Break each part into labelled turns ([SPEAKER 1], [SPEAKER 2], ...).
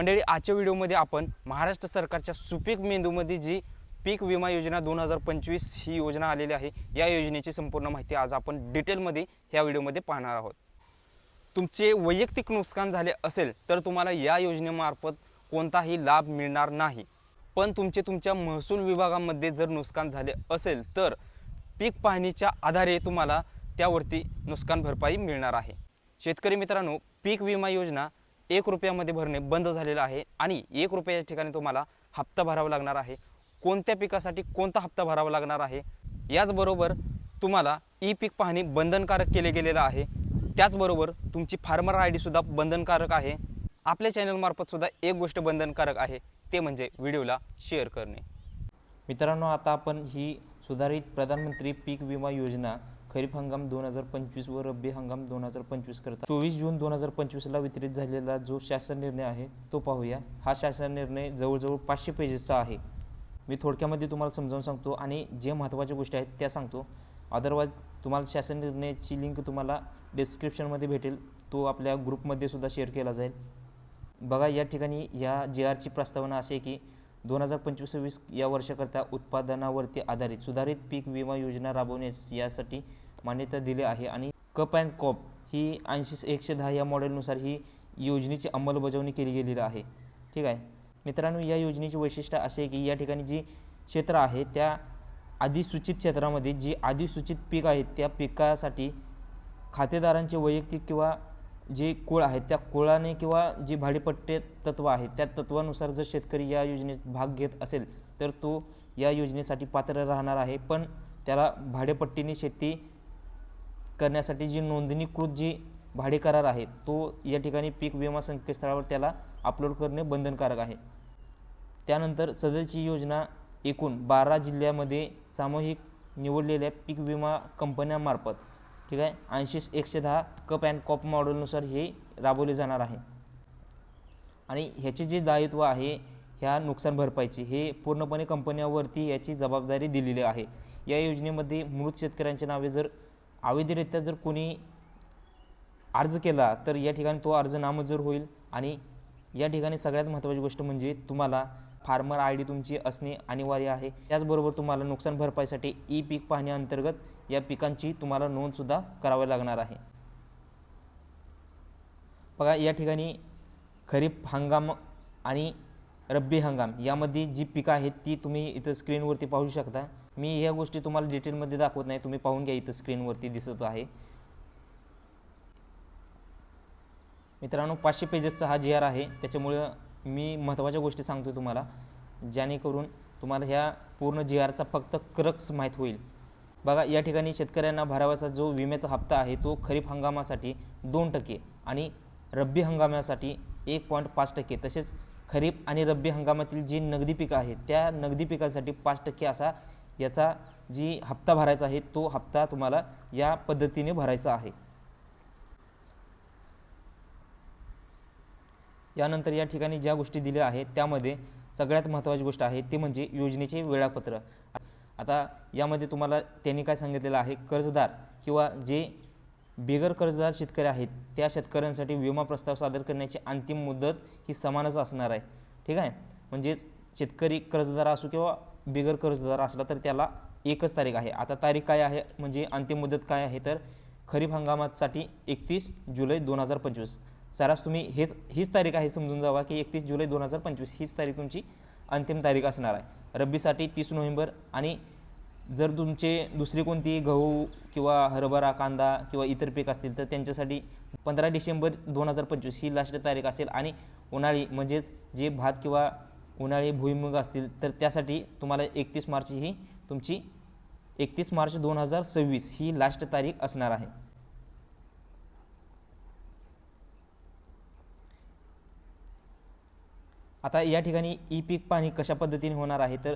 [SPEAKER 1] मंडळी आजच्या व्हिडिओमध्ये आपण महाराष्ट्र सरकारच्या सुपीक मेंदूमध्ये जी पीक विमा योजना दोन हजार पंचवीस ही योजना आलेली आहे या योजनेची संपूर्ण माहिती आज आपण डिटेलमध्ये ह्या व्हिडिओमध्ये पाहणार आहोत. तुमचे वैयक्तिक नुकसान झाले असेल तर तुम्हाला या योजनेमार्फत कोणताही लाभ मिळणार नाही. पण तुमचे तुमच्या महसूल विभागामध्ये जर नुकसान झाले असेल तर पीक पाहणीच्या आधारे तुम्हाला त्यावरती नुकसान भरपाई मिळणार आहे. शेतकरी मित्रांनो पीक विमा योजना एक रुपयामध्ये भरणे बंद झालेलं आहे आणि एक रुपयाच्या ठिकाणी तुम्हाला हप्ता भरावा लागणार आहे. कोणत्या पिकासाठी कोणता हप्ता भरावा लागणार आहे? याचबरोबर तुम्हाला ई पीक पाहणी बंधनकारक केले गेलेलं आहे. त्याचबरोबर तुमची फार्मर आय डीसुद्धा बंधनकारक आहे. आपल्या चॅनलमार्फतसुद्धा एक गोष्ट बंधनकारक आहे ते म्हणजे व्हिडिओला शेअर करणे.
[SPEAKER 2] मित्रांनो आता आपण ही सुधारित प्रधानमंत्री पीक विमा योजना खरीप हंगाम दोन हजार पंचवीस व रब्बी हंगाम दोन हजार पंचवीस करता चोवीस जून दोन हजार पंचवीसला वितरित झालेला जो शासन निर्णय आहे तो पाहूया. हा शासन निर्णय जवळजवळ पाचशे पेजेसचा आहे. मी थोडक्यामध्ये तुम्हाला समजावून सांगतो आणि जे महत्त्वाच्या गोष्टी आहेत त्या सांगतो. अदरवाईज तुम्हाला शासन निर्णयाची लिंक तुम्हाला डिस्क्रिप्शनमध्ये भेटेल. तो आपल्या ग्रुपमध्ये सुद्धा शेअर केला जाईल. बघा या ठिकाणी या जे आरची प्रस्तावना अशी आहे की दोन हजार पंचवीस सव्वीस या वर्षाकरता उत्पादनावरती आधारित सुधारित पीक विमा योजना राबवण्यास यासाठी मान्यता दिली आहे. आणि कप अँड कॉप ही ऐंशी एकशे दहा या मॉडेलनुसार ही योजनेची अंमलबजावणी केली गेलेली आहे. ठीक आहे? मित्रांनो या योजनेची वैशिष्ट्य असे आहे की या ठिकाणी जी क्षेत्र आहे त्या अधिसूचित क्षेत्रामध्ये जी अधिसूचित पीक आहेत त्या पिकासाठी खातेदारांचे वैयक्तिक किंवा जे कुळ आहेत त्या कुळाने किंवा जी भाडेपट्टे तत्व आहे त्या तत्वानुसार जर शेतकरी या योजनेत भाग घेत असेल तर तो या योजनेसाठी पात्र राहणार आहे. पण त्याला भाडेपट्टीने शेती करण्यासाठी जी नोंदणीकृत जी भाडे करार आहे तो या ठिकाणी पीक विमा संकेतस्थळावर त्याला अपलोड करणे बंधनकारक आहे. त्यानंतर सदरची योजना एकूण बारा जिल्ह्यामध्ये सामूहिक निवडलेल्या पीक विमा कंपन्यांमार्फत ठीक आहे ऐंशी एकशे दहा कप अँड कॉप मॉडेलनुसार हे राबवले जाणार आहे. आणि ह्याचे जे दायित्व आहे ह्या नुकसान भरपाईची हे पूर्णपणे कंपन्यावरती याची जबाबदारी दिलेली आहे. या योजनेमध्ये मृत शेतकऱ्यांच्या नावे जर अवैधरित्या जर कोणी अर्ज केला तर या ठिकाणी तो अर्ज नामंजूर होईल. आणि या ठिकाणी सगळ्यात महत्त्वाची गोष्ट म्हणजे तुम्हाला फार्मर आय डी तुमची असणे अनिवार्य आहे. त्याचबरोबर तुम्हाला नुकसान भरपाईसाठी ई पीक पाहण्याअंतर्गत या पिकांची तुम्हाला नोंदसुद्धा करावी लागणार आहे. बघा या ठिकाणी खरीप हंगाम आणि रब्बी हंगाम यामध्ये जी पिकं आहेत ती तुम्ही इथं स्क्रीनवरती पाहू शकता. मी ह्या गोष्टी तुम्हाला डिटेलमध्ये दाखवत नाही. तुम्ही पाहून घ्या इथं स्क्रीनवरती दिसत आहे. मित्रांनो पाचशे पेजेसचा हा जी आर आहे. त्याच्यामुळं मी महत्त्वाच्या गोष्टी सांगतो तुम्हाला जेणेकरून तुम्हाला ह्या पूर्ण जी आरचा फक्त क्रक्स माहीत होईल. बघा या ठिकाणी शेतकऱ्यांना भरावाचा जो विम्याचा हप्ता आहे तो खरीप हंगामासाठी दोन टक्के आणि रब्बी हंगामासाठी एक पॉईंट पाच टक्के. तसेच खरीप आणि रब्बी हंगामातील जी नगदी पिकं आहेत त्या नगदी पिकांसाठी पाच टक्के असा याचा जी हप्ता भरायचा आहे तो हप्ता तुम्हाला या पद्धतीने भरायचा आहे. यानंतर या ठिकाणी ज्या गोष्टी दिल्या आहेत त्यामध्ये सगळ्यात महत्त्वाची गोष्ट आहे ती म्हणजे योजनेचे वेळापत्र आता यामध्ये तुम्हाला त्यांनी काय सांगितलेलं आहे कर्जदार किंवा जे बिगर कर्जदार शेतकरी आहेत त्या शेतकऱ्यांसाठी विमा प्रस्ताव सादर करण्याची अंतिम मुदत ही समानच असणार आहे. ठीक आहे? म्हणजेच शेतकरी कर्जदार असो किंवा बिगर कर्जदार असला तर त्याला एकच तारीख आहे. आता तारीख काय आहे? म्हणजे अंतिम मुदत काय आहे? तर खरीप हंगामासाठी एकतीस जुलै दोन हजार पंचवीस. सरास तुम्ही हेच हीच तारीख आहे समजून जावा की एकतीस जुलै दोन हजार पंचवीस हीच तारीख तुमची अंतिम तारीख असणार आहे. रब्बीसाठी तीस नोव्हेंबर आणि जर तुमचे दुसरी कोणती गहू किंवा हरभरा कांदा किंवा इतर पीक असतील तर त्यांच्यासाठी पंधरा डिसेंबर दोन हजार पंचवीस ही लास्ट तारीख असेल आणि उन्हाळी म्हणजेच जे भात किंवा उन्हाळी भुईमुग असतील तर त्यासाठी तुम्हाला एकतीस मार्च ही तुमची एकतीस मार्च दोन हजार सव्वीस ही लास्ट तारीख असणार आहे. आता या ठिकाणी ई पीक पाहणी कशा पद्धतीने होणार आहे? तर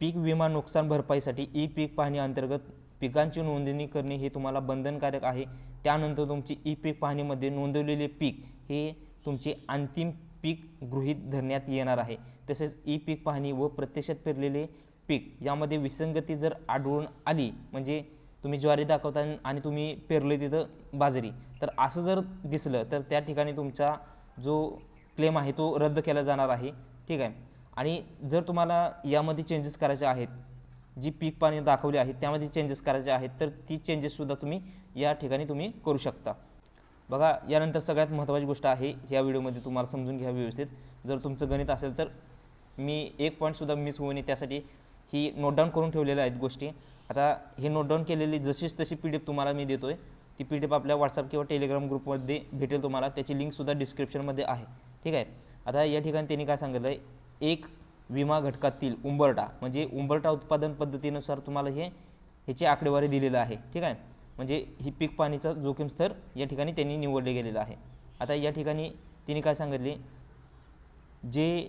[SPEAKER 2] पीक विमा नुकसान भरपाईसाठी ई पीक पाहणी अंतर्गत पिकांची नोंदणी करणे हे तुम्हाला बंधनकारक आहे. त्यानंतर तुमची ई पीक पाहणीमध्ये नोंदवलेले पीक हे तुमचे अंतिम पीक गृहीत धरण्यात येणार आहे. तसेच ई पीक पाहणी व प्रत्यक्षात पेरलेले पीक यामध्ये विसंगती जर आढळून आली म्हणजे तुम्ही ज्वारी दाखवता आणि तुम्ही पेरले तिथं बाजरी तर असं जर दिसलं तर त्या ठिकाणी तुमचा जो क्लेम आहे तो रद्द केला जाणार आहे. ठीक आहे? आणि जर तुम्हाला यामध्ये चेंजेस करायचे आहेत जी पीक पाणी दाखवली आहे त्यामध्ये चेंजेस करायचे आहेत तर ती चेंजेससुद्धा तुम्ही या ठिकाणी तुम्ही करू शकता. बघा यानंतर सगळ्यात महत्त्वाची गोष्ट आहे या व्हिडिओमध्ये तुम्हाला समजून घ्या व्यवस्थित. जर तुमचं गणित असेल तर मी एक पॉईंटसुद्धा मिस होऊ नये त्यासाठी. ही नोट डाऊन करून ठेवलेल्या आहेत गोष्टी. आता हे नोट डाऊन केलेली जशीच तशी पी डी एफ तुम्हाला मी देतो आहे ती पी डी एफ आपल्या व्हॉट्सअप किंवा टेलिग्राम ग्रुपमध्ये भेटेल तुम्हाला. त्याची लिंकसुद्धा डिस्क्रिप्शनमध्ये आहे. ठीक आहे? आता या ठिकाणी त्यांनी काय सांगितलं आहे एक विमा घटकातील उंबरटा म्हणजे उंबरटा उत्पादन पद्धतीनुसार तुम्हाला हे ह्याची आकडेवारी दिलेलं आहे. ठीक आहे? म्हणजे ही पीक पाणीचा जोखीम स्तर या ठिकाणी त्यांनी निवडले गेलेलं आहे. आता या ठिकाणी तिने काय सांगितले? जे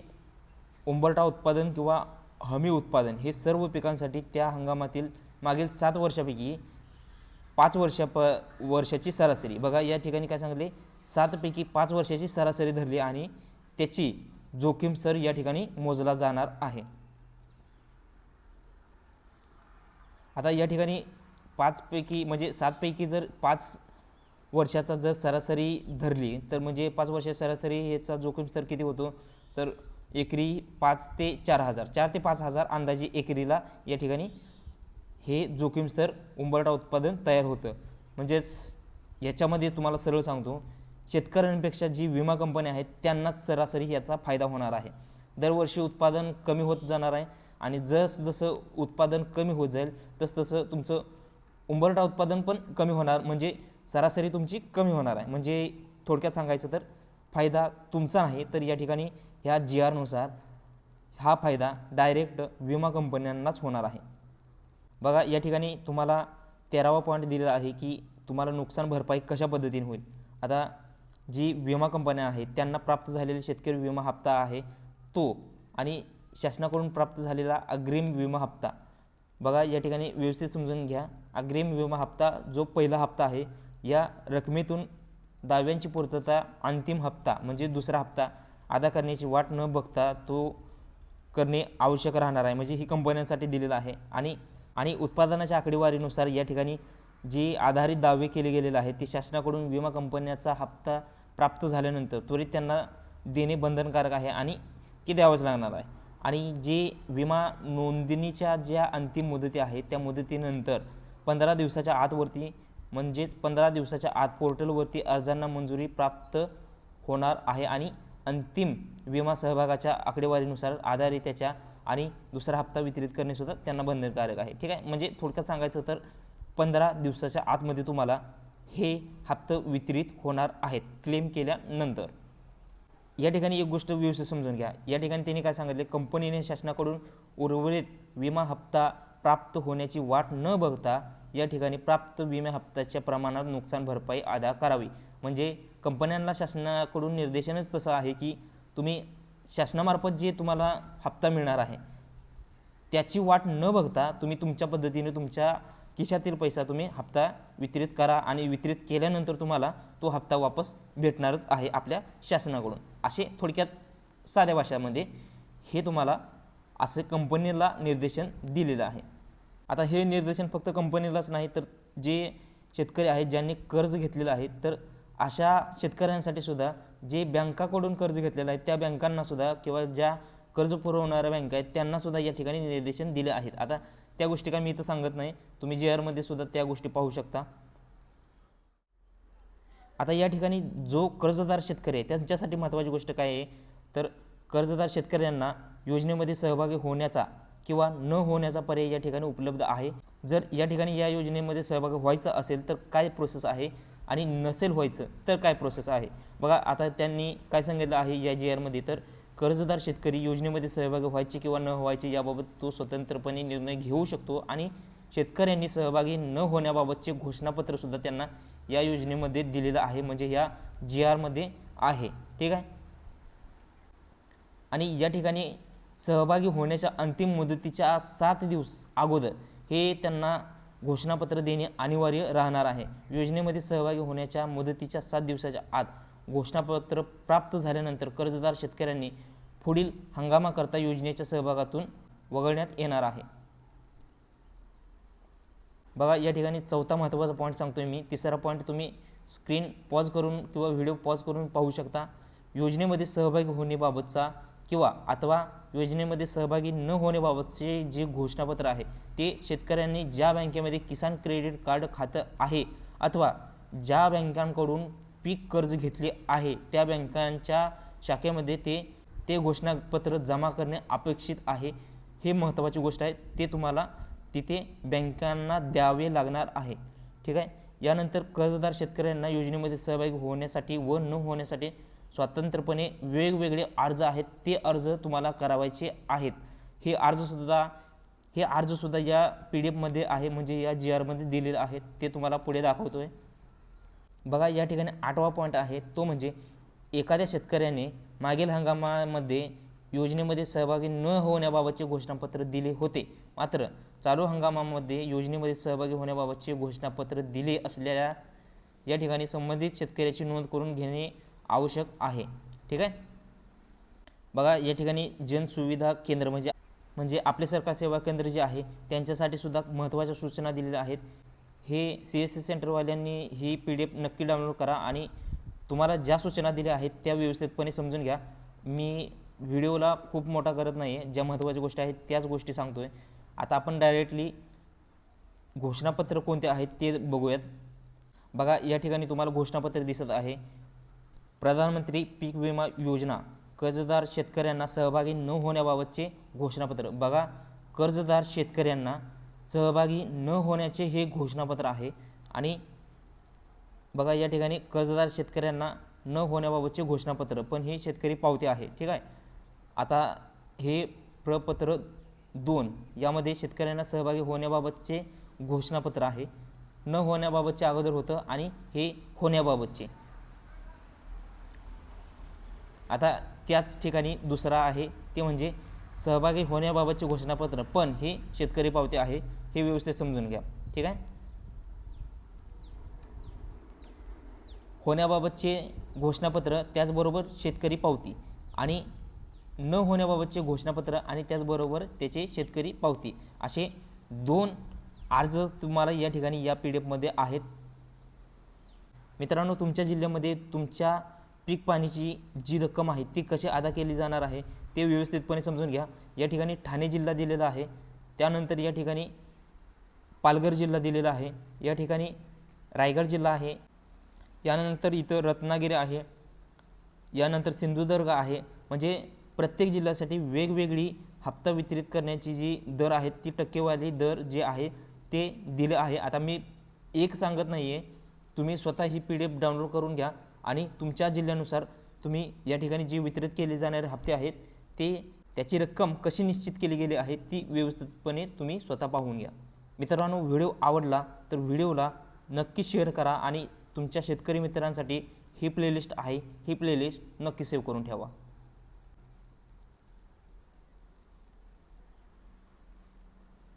[SPEAKER 2] उंबरटा उत्पादन किंवा हमी उत्पादन हे सर्व पिकांसाठी त्या हंगामातील मागील सात वर्षापैकी पाच वर्षा प वर्षाची सरासरी. बघा या ठिकाणी काय सांगितले? सातपैकी पाच वर्षाची सरासरी धरली आणि त्याची जोखीम स्तर या ठिकाणी मोजला जाणार आहे. आता या ठिकाणी पाचपैकी म्हणजे सातपैकी जर पाच वर्षाचा जर सरासरी धरली तर म्हणजे पाच वर्षाची सरासरी याचा जोखीम स्तर किती होतो? तर एकरी पाच ते चार हजार चार ते पाच हजार अंदाजे एकरीला या ठिकाणी हे जोखीम स्तर उंबरटा उत्पादन तयार होतं. म्हणजेच याच्यामध्ये तुम्हाला सरळ सांगतो शेतकऱ्यांपेक्षा जी विमा कंपन्या आहेत त्यांनाच सरासरी याचा फायदा होणार आहे. दरवर्षी उत्पादन कमी होत जाणार आहे आणि जस जसं उत्पादन कमी होत जाईल तस तसं तुमचं उंबरटा उत्पादन पण कमी होणार म्हणजे सरासरी तुमची कमी होणार आहे. म्हणजे थोडक्यात सांगायचं तर फायदा तुमचा नाही तर या ठिकाणी ह्या जी आरनुसार हा फायदा डायरेक्ट विमा कंपन्यांनाच होणार आहे. बघा या ठिकाणी तुम्हाला तेरावा पॉईंट दिलेला आहे की तुम्हाला नुकसान भरपाई कशा पद्धतीने होईल. आता जी विमा कंपन्या आहेत त्यांना प्राप्त झालेला शेतकरी विमा हप्ता आहे तो आणि शासनाकडून प्राप्त झालेला अग्रिम विमा हप्ता. बघा या ठिकाणी व्यवस्थित समजून घ्या. अग्रिम विमा हप्ता जो पहिला हप्ता आहे या रकमेतून दाव्यांची पूर्तता अंतिम हप्ता म्हणजे दुसरा हप्ता अदा करण्याची वाट न बघता तो करणे आवश्यक राहणार आहे. म्हणजे ही कंपन्यांसाठी दिलेलं आहे. आणि आणि उत्पादनाच्या आकडेवारीनुसार या ठिकाणी जे आधारित दावे केले गेलेले आहेत ते शासनाकडून विमा कंपन्याचा हप्ता प्राप्त झाल्यानंतर त्वरित त्यांना देणे बंधनकारक आहे आणि ते द्यावंच लागणार आहे. आणि जे विमा नोंदणीच्या ज्या अंतिम मुदती आहेत त्या मुदतीनंतर पंधरा दिवसाच्या आतवरती म्हणजेच पंधरा दिवसाच्या आत पोर्टलवरती अर्जांना मंजुरी प्राप्त होणार आहे आणि अंतिम विमा सहभागाच्या आकडेवारीनुसार आधारित त्याच्या आणि दुसरा हप्ता वितरित करणेसुद्धा त्यांना बंधनकारक आहे. ठीक आहे? म्हणजे थोडक्यात सांगायचं तर पंधरा दिवसाच्या आतमध्ये तुम्हाला हे हप्ते वितरित होणार आहेत क्लेम केल्यानंतर. या ठिकाणी एक गोष्ट व्यवस्थित समजून घ्या. या ठिकाणी त्यांनी काय सांगितले? कंपनीने शासनाकडून उर्वरित विमा हप्ता प्राप्त होण्याची वाट न बघता या ठिकाणी प्राप्त विमा हप्त्याच्या प्रमाणात नुकसान भरपाई अदा करावी. म्हणजे कंपन्यांना शासनाकडून निर्देशनच तसं आहे की तुम्ही शासनामार्फत जे तुम्हाला हप्ता मिळणार आहे त्याची वाट न बघता तुम्ही तुमच्या पद्धतीने तुमच्या खिशातील पैसा तुम्ही हप्ता वितरित करा आणि वितरित केल्यानंतर तुम्हाला तो हप्ता वापस भेटणारच आहे आपल्या शासनाकडून. असे थोडक्यात साध्या भाषामध्ये हे तुम्हाला असे कंपनीला निर्देशन दिलेलं आहे. आता हे निर्देशन फक्त कंपनीलाच नाही तर जे शेतकरी आहेत ज्यांनी कर्ज घेतलेलं आहे तर अशा शेतकऱ्यांसाठी सुद्धा जे बँकाकडून कर्ज घेतलेलं आहे त्या बँकांनासुद्धा किंवा ज्या कर्ज पुरवणाऱ्या बँका आहेत त्यांनासुद्धा या ठिकाणी निर्देशन दिले आहेत. आता त्या गोष्टी काय मी इथं सांगत नाही. तुम्ही जे आरमध्ये सुद्धा त्या गोष्टी पाहू शकता. आता या ठिकाणी जो कर्जदार शेतकरी आहे त्यांच्यासाठी महत्त्वाची गोष्ट काय आहे? तर कर्जदार शेतकऱ्यांना योजनेमध्ये सहभागी होण्याचा किंवा न होण्याचा पर्याय या ठिकाणी उपलब्ध आहे. जर या ठिकाणी या योजनेमध्ये सहभागी व्हायचं असेल तर काय प्रोसेस आहे? आणि नसेल व्हायचं तर काय प्रोसेस आहे? बघा आता त्यांनी काय सांगितलं आहे या जी आरमध्ये तर कर्जदार शेतकरी योजनेमध्ये सहभागी व्हायचे किंवा न व्हायचे याबाबत तो स्वतंत्रपणे निर्णय घेऊ शकतो आणि शेतकऱ्यांनी सहभागी न होण्याबाबतचे घोषणापत्रसुद्धा त्यांना या योजनेमध्ये दिलेलं आहे म्हणजे या जी आरमध्ये आहे. ठीक आहे? आणि या ठिकाणी सहभागी होण्याच्या अंतिम मुदतीच्या सात दिवस अगोदर हे त्यांना घोषणापत्र देणे अनिवार्य राहणार आहे. योजनेमध्ये सहभागी होण्याच्या मुदतीच्या सात दिवसाच्या आत घोषणापत्र प्राप्त झाल्यानंतर कर्जदार शेतकऱ्यांनी पुढील हंगामाकरता योजनेच्या सहभागातून वगळण्यात येणार आहे. बघा या ठिकाणी चौथा महत्त्वाचा पॉईंट सांगतो मी. तिसरा पॉईंट तुम्ही स्क्रीन पॉज करून किंवा व्हिडिओ पॉज करून पाहू शकता. योजनेमध्ये सहभागी होण्याबाबतचा किंवा अथवा योजनेमध्ये सहभागी न होण्याबाबतचे जे घोषणापत्र आहे ते शेतकऱ्यांनी ज्या बँकेमध्ये किसान क्रेडिट कार्ड खातं आहे अथवा ज्या बँकांकडून पीक कर्ज घेतले आहे त्या बँकांच्या शाखेमध्ये ते ते घोषणापत्र जमा करणे अपेक्षित आहे. हे महत्त्वाची गोष्ट आहे. ते तुम्हाला तिथे बँकांना द्यावे लागणार आहे. ठीक आहे? यानंतर कर्जदार शेतकऱ्यांना योजनेमध्ये सहभागी होण्यासाठी व न होण्यासाठी स्वतंत्रपणे वेगवेगळे अर्ज आहेत. ते अर्ज तुम्हाला करावायचे आहेत. हे अर्जसुद्धा हे अर्जसुद्धा या पी डी एफमध्ये आहे. म्हणजे या जी आरमध्ये दिलेलं आहे. ते तुम्हाला पुढे दाखवतो आहे बघा या ठिकाणी आठवा पॉईंट आहे. तो म्हणजे एखाद्या शेतकऱ्याने मागील हंगामामध्ये योजनेमध्ये सहभागी न होण्याबाबतचे घोषणापत्र दिले होते. मात्र चालू हंगामामध्ये योजनेमध्ये सहभागी होण्याबाबतचे घोषणापत्र दिले असलेल्या या ठिकाणी संबंधित शेतकऱ्याची नोंद करून घेणे आवश्यक आहे. ठीक आहे? बघा या ठिकाणी जनसुविधा केंद्र म्हणजे म्हणजे आपले सरकार सेवा केंद्र जे आहे त्यांच्यासाठी सुद्धा महत्त्वाच्या सूचना दिलेल्या आहेत. हे सी एस सी सेंटरवाल्यांनी ही पी डी एफ नक्की डाउनलोड करा आणि तुम्हाला ज्या सूचना दिल्या आहेत त्या व्यवस्थितपणे समजून घ्या. मी व्हिडिओला खूप मोठा करत नाही आहे ज्या महत्त्वाच्या गोष्टी आहेत त्याच गोष्टी सांगतो आहे आता आपण डायरेक्टली घोषणापत्र कोणते आहेत ते बघूयात. बघा या ठिकाणी तुम्हाला घोषणापत्र दिसत आहे. प्रधानमंत्री पीक विमा योजना. कर्जदार शेतकऱ्यांना सहभागी न होण्याबाबतचे घोषणापत्र. बघा कर्जदार शेतकऱ्यांना सहभागी न होण्याचे हे घोषणापत्र आहे. आणि बघा या ठिकाणी कर्जदार शेतकऱ्यांना न होण्याबाबतचे घोषणापत्र. पण हे शेतकरी पावते आहे. ठीक आहे? आता हे प्रपत्र दोन यामध्ये शेतकऱ्यांना सहभागी होण्याबाबतचे घोषणापत्र आहे. न होण्याबाबतचे अगोदर होतं आणि हे होण्याबाबतचे. आता त्याच ठिकाणी दुसरा आहे ते म्हणजे सहभागी होण्याबाबतचे घोषणापत्र. पण हे शेतकरी पावते आहे हे व्यवस्थित समजून घ्या. ठीक आहे? होण्याबाबतचे घोषणापत्र त्याचबरोबर शेतकरी पावती आणि न होण्याबाबतचे घोषणापत्र आणि त्याचबरोबर त्याचे शेतकरी पावती असे दोन अर्ज तुम्हाला या ठिकाणी या पी डी एफमध्ये आहेत. मित्रांनो तुमच्या जिल्ह्यामध्ये तुमच्या पीक पाण्याची जी रक्कम आहे ती कशी अदा केली जाणार आहे ते व्यवस्थितपणे समजून घ्या. या ठिकाणी ठाणे जिल्हा दिलेला आहे त्यानंतर या ठिकाणी पालघर जिल्हा दिलेला आहे या ठिकाणी रायगड जिल्हा आहे यानंतर इथं रत्नागिरी आहे यानंतर सिंधुदुर्ग आहे. म्हणजे प्रत्येक जिल्ह्यासाठी वेगवेगळी हप्ता वितरित करण्याची जी दर आहेत ती टक्केवारी दर जे आहे ते दिले आहे. आता मी एक सांगत नाही आहे तुम्ही स्वतः ही पी डी एफ डाउनलोड करून घ्या आणि तुमच्या जिल्ह्यानुसार तुम्ही या ठिकाणी जी वितरित केले जाणारे हप्ते आहेत ते त्याची रक्कम कशी निश्चित केली गेली आहे ती व्यवस्थितपणे तुम्ही स्वतः पाहून घ्या. मित्रांनो व्हिडिओ आवडला तर व्हिडिओला नक्की शेअर करा आणि तुमच्या शेतकरी मित्रांसाठी ही प्लेलिस्ट आहे ही प्लेलिस्ट नक्की सेव्ह करून ठेवा.